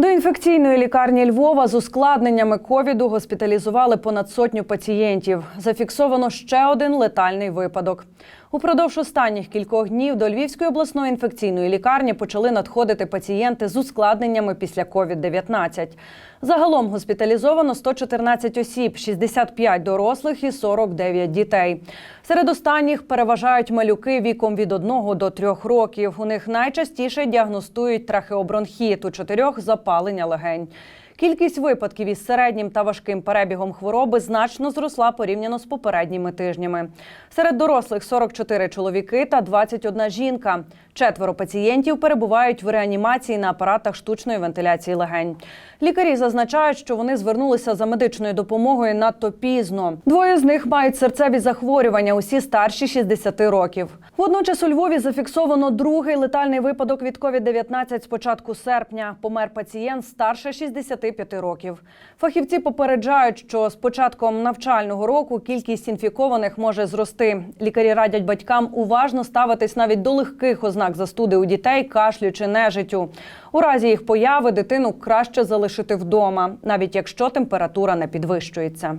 До інфекційної лікарні Львова з ускладненнями ковіду госпіталізували понад сотню пацієнтів. Зафіксовано ще один летальний випадок. Упродовж останніх кількох днів до Львівської обласної інфекційної лікарні почали надходити пацієнти з ускладненнями після COVID-19. Загалом госпіталізовано 114 осіб, 65 дорослих і 49 дітей. Серед останніх переважають малюки віком від 1 до 3 років. У них найчастіше діагностують трахеобронхіт, у чотирьох запалення легень. Кількість випадків із середнім та важким перебігом хвороби значно зросла порівняно з попередніми тижнями. Серед дорослих 44 чоловіки та 21 жінка. Четверо пацієнтів перебувають в реанімації на апаратах штучної вентиляції легень. Лікарі зазначають, що вони звернулися за медичною допомогою надто пізно. Двоє з них мають серцеві захворювання, усі старші 60 років. Водночас у Львові зафіксовано другий летальний випадок від COVID-19 з початку серпня. Помер пацієнт старше 65 років. Фахівці попереджають, що з початком навчального року кількість інфікованих може зрости. Лікарі радять батькам уважно ставитись навіть до легких ознак застуди у дітей, кашлю чи нежиттю. У разі їх появи дитину краще залишити вдома, навіть якщо температура не підвищується.